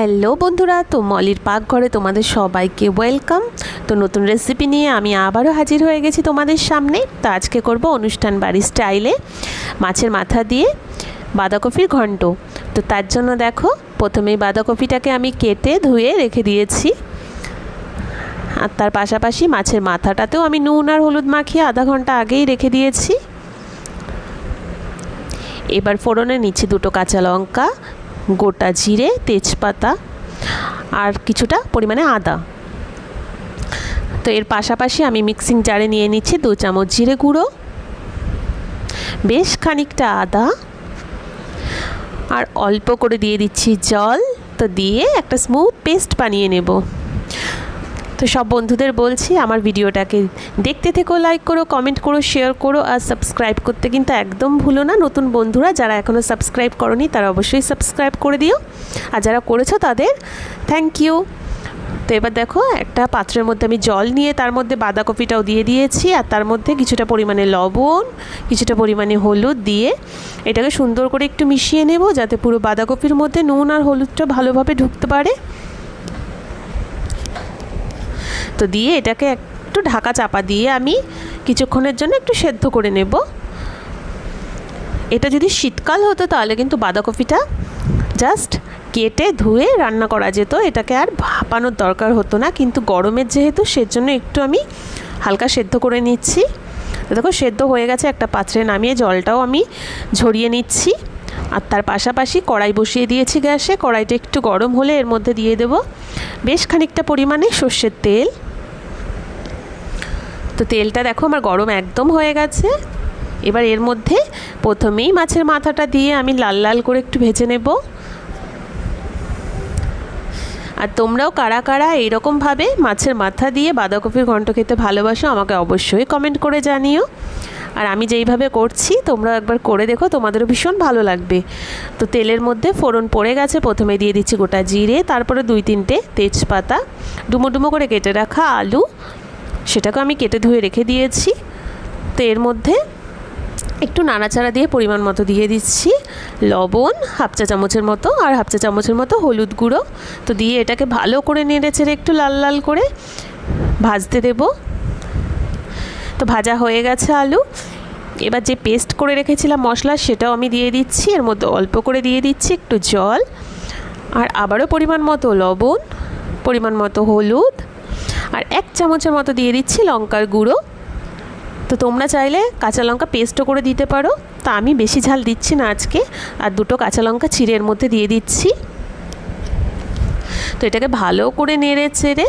Hello বন্ধুরা, তো মলির পাকঘরে তোমাদের সবাইকে ওয়েলকাম তো নতুন রেসিপি নিয়ে আমি আবারও হাজির হয়ে গেছি তোমাদের সামনে। তো আজকে করব অনুষ্ঠান বাড়ির স্টাইলে মাছের মাথা দিয়ে বাঁধাকপির ঘন্ট। তো তার জন্য দেখো, প্রথমেই বাঁধাকপিটাকে আমি কেটে ধুয়ে রেখে দিয়েছি। আর তার পাশাপাশি মাছের মাথাটাতেও আমি নুন আর হলুদ মাখিয়ে আধা ঘণ্টা আগেই রেখে দিয়েছি। এবার ফোড়নে নিচ্ছি দুটো কাঁচা লঙ্কা গোটা জিরে, তেজপাতা আর কিছুটা পরিমাণে আদা। তো এর পাশাপাশি আমি মিক্সিং জারে নিয়ে নিচ্ছি দু চামচ জিরে গুঁড়ো, বেশ খানিকটা আদা আর অল্প করে দিয়ে দিচ্ছি জল। তো দিয়ে একটা স্মুথ পেস্ট বানিয়ে নেব। তো সব বন্ধুদের বলছি, আমার ভিডিওটাকে দেখতে থেকেও লাইক করো কমেন্ট করো শেয়ার করো আর সাবস্ক্রাইব করতে কিন্তু একদম ভুলো না। নতুন বন্ধুরা যারা এখনও সাবস্ক্রাইব করনি, তারা অবশ্যই সাবস্ক্রাইব করে দিও। আর যারা করেছ তাদের থ্যাংক ইউ তো এবার দেখো, একটা পাত্রের মধ্যে আমি জল নিয়ে তার মধ্যে বাঁধাকপিটাও দিয়ে দিয়েছি আর তার মধ্যে কিছুটা পরিমাণে লবণ, কিছুটা পরিমাণে হলুদ দিয়ে এটাকে সুন্দর করে একটু মিশিয়ে নেব যাতে পুরো বাঁধাকপির মধ্যে নুন আর হলুদটা ভালোভাবে ঢুকতে পারে। তো দিয়ে এটাকে একটু ঢাকা চাপা দিয়ে আমি কিছুক্ষণের জন্য একটু সেদ্ধ করে নেব। এটা যদি শীতকাল হতো তাহলে কিন্তু বাঁধাকপিটা জাস্ট কেটে ধুয়ে রান্না করা যেত। এটাকে আর ভাপানোর দরকার হতো না। কিন্তু গরমের যেহেতু সেজন্য একটু আমি হালকা সেদ্ধ করে নিচ্ছি। দেখো সেদ্ধ হয়ে গেছে একটা পাত্রে নামিয়ে জলটাও আমি ঝরিয়ে নিচ্ছি। আর তার পাশাপাশি কড়াই বসিয়ে দিয়েছি গ্যাসে। কড়াইটা একটু গরম হলে এর মধ্যে দিয়ে দেব। বেশ খানিকটা পরিমাণে সর্ষের তেল। তো তেলটা দেখো আমার গরম একদম হয়ে গেছে। এবার এর মধ্যে প্রথমেই মাছের মাথাটা দিয়ে আমি লাল লাল করে একটু ভেজে নেব। আর তোমরাও কারা কারা এইরকমভাবে মাছের মাথা দিয়ে বাঁধাকপির ঘন্ট খেতে ভালোবাসো আমাকে অবশ্যই কমেন্ট করে জানিও। আর আমি যেইভাবে করছি তোমরা একবার করে দেখো, তোমাদেরও ভীষণ ভালো লাগবে। তো তেলের মধ্যে ফোড়ন পড়ে গেছে, প্রথমে দিয়ে দিচ্ছি গোটা জিরে, তারপরে দুই তিনটে তেজপাতা ডুমো ডুমো করে কেটে রাখা আলু সেটাকে আমি কেটে ধুয়ে রেখে দিয়েছি। তো এর মধ্যে একটু নাড়াচাড়া দিয়ে পরিমাণ মতো দিয়ে দিচ্ছি। লবণ, হাফ চা চামচের মতো, আর হাফ চা চামচের মতো হলুদ গুঁড়ো। তো দিয়ে এটাকে ভালো করে নেড়ে চেড়ে একটু লাল লাল করে ভাজতে দেব। তো ভাজা হয়ে গেছে আলু। এবার যে পেস্ট করে রেখেছিলাম মশলা, সেটাও আমি দিয়ে দিচ্ছি। এর মধ্যে অল্প করে দিয়ে দিচ্ছি একটু জল। আর আবারও পরিমাণ মতো লবণ, পরিমাণ মতো হলুদ আর এক চামচের মতো দিয়ে দিচ্ছি লঙ্কার গুঁড়ো। তো তোমরা চাইলে কাঁচা লঙ্কা পেস্টও করে দিতে পারো। তা আমি বেশি ঝাল দিচ্ছি না আজকে। আর দুটো কাঁচা লঙ্কা চিড়ের মধ্যে দিয়ে দিচ্ছি। তো এটাকে ভালো করে নেড়ে চেড়ে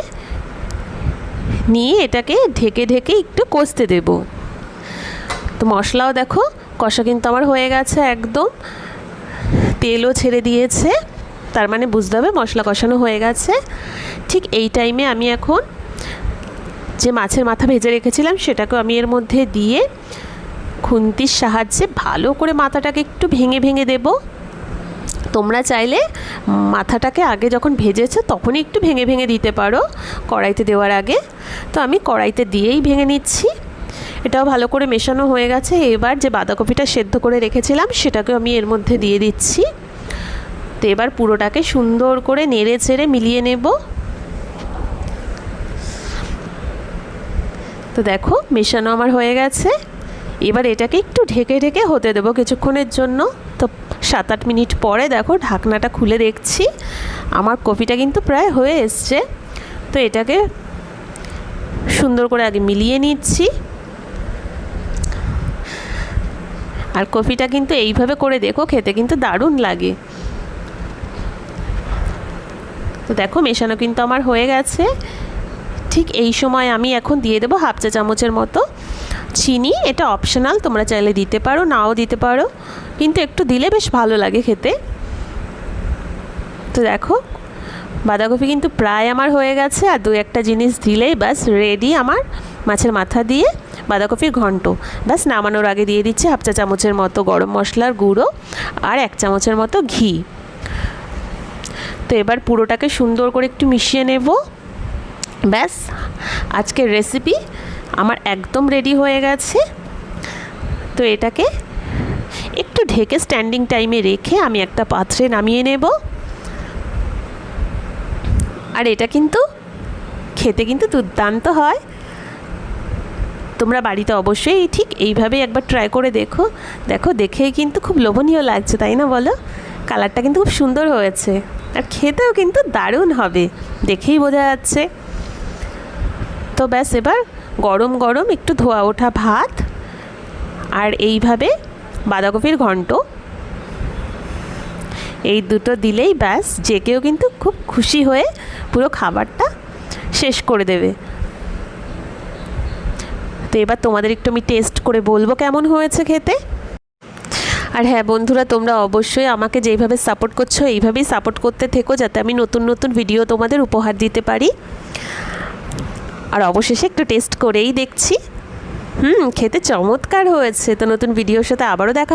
নিয়ে এটাকে ঢেকে ঢেকে একটু কষতে দেব। তো মশলাও দেখো, কষা কিন্তু আমার হয়ে গেছে একদম। তেলও ছেড়ে দিয়েছে। তার মানে বুঝতে হবে মশলা কষানো হয়ে গেছে। ঠিক এই টাইমে আমি এখন যে মাছের মাথা ভেজে রেখেছিলাম সেটাকে আমি এর মধ্যে দিয়ে খুন্তির সাহায্যে ভালো করে মাথাটাকে একটু ভেঙে ভেঙে দেব। তোমরা চাইলে মাথাটাকে আগে যখন ভেজেছো তখনই একটু ভেঙে ভেঙে দিতে পারো কড়াইতে দেওয়ার আগে। তো আমি কড়াইতে দিয়েই ভেঙে নিচ্ছি। এটাও ভালো করে মেশানো হয়ে গেছে। এবার যে বাঁধাকপিটা সেদ্ধ করে রেখেছিলাম সেটাকেও আমি এর মধ্যে দিয়ে দিচ্ছি। তো এবার পুরোটাকে সুন্দর করে নেড়ে ছেড়ে মিলিয়ে নেব। তো দেখো, মেশানো আমার হয়ে গেছে। এবার এটাকে একটু ঢেকে ঢেকে হতে দেবো কিছুক্ষণের জন্য। তো সাত আট মিনিট পরে দেখো, ঢাকনাটা খুলে দেখছি। আমার কপিটা কিন্তু প্রায় হয়ে এসছে। তো এটাকে সুন্দর করে আগে মিলিয়ে নিচ্ছি। আর কফিটা কিন্তু এইভাবে করে দেখো, খেতে কিন্তু দারুণ লাগে। তো দেখো, মেশানো কিন্তু আমার হয়ে গেছে। ঠিক এই সময় আমি এখন দিয়ে দেবো হাফ চা চামচের মতো। চিনি, এটা অপশনাল তোমরা চাইলে দিতে পারো, নাও দিতে পারো। কিন্তু একটু দিলে বেশ ভালো লাগে খেতে। তো দেখো, বাঁধাকপি কিন্তু প্রায় আমার হয়ে গেছে, আর দু একটা জিনিস দিলেই ব্যাস রেডি আমার মাছের মাথা দিয়ে বাঁধাকপির ঘন্ট। ব্যাস নামানোর আগে দিয়ে দিচ্ছি হাফ চা চামচের মতো গরম মশলার গুঁড়ো আর এক চামচের মতো ঘি। তো এবার পুরোটাকে সুন্দর করে একটু মিশিয়ে নেব। ব্যাস, আজকের রেসিপি আমার একদম রেডি হয়ে গেছে। তো এটাকে একটু ঢেকে স্ট্যান্ডিং টাইমে রেখে আমি একটা পাত্রে নামিয়ে নেব। আর এটা কিন্তু খেতে কিন্তু দুর্দান্ত হয়। তোমরা বাড়িতে অবশ্যই ঠিক এইভাবেই একবার ট্রাই করে দেখো। দেখো দেখেই কিন্তু খুব লোভনীয় লাগছে, তাই না বলো? কালারটা কিন্তু খুব সুন্দর হয়েছে। আর খেতেও কিন্তু দারুণ হবে। দেখেই বোঝা যাচ্ছে। তো ব্যাস, এবার গরম গরম একটু ধোয়া ওঠা ভাত আর এইভাবে বাঁধাকপির ঘন্ট। এই দুটো দিলেই ব্যাস, যে কেউ কিন্তু খুব খুশি হয়ে পুরো খাবারটা শেষ করে দেবে। তো এবার তোমাদের একটু আমি টেস্ট করে বলব কেমন হয়েছে খেতে। আর হ্যাঁ বন্ধুরা, তোমরা অবশ্যই আমাকে যেইভাবে সাপোর্ট করছ, এইভাবেই সাপোর্ট করতে থেকো যাতে আমি নতুন নতুন ভিডিও তোমাদের উপহার দিতে পারি। আর অবশেষে একটু টেস্ট করেই দেখছি। হুম, খেতে চমৎকার হয়েছে। তো নতুন ভিডিওর সাথে আবারও দেখা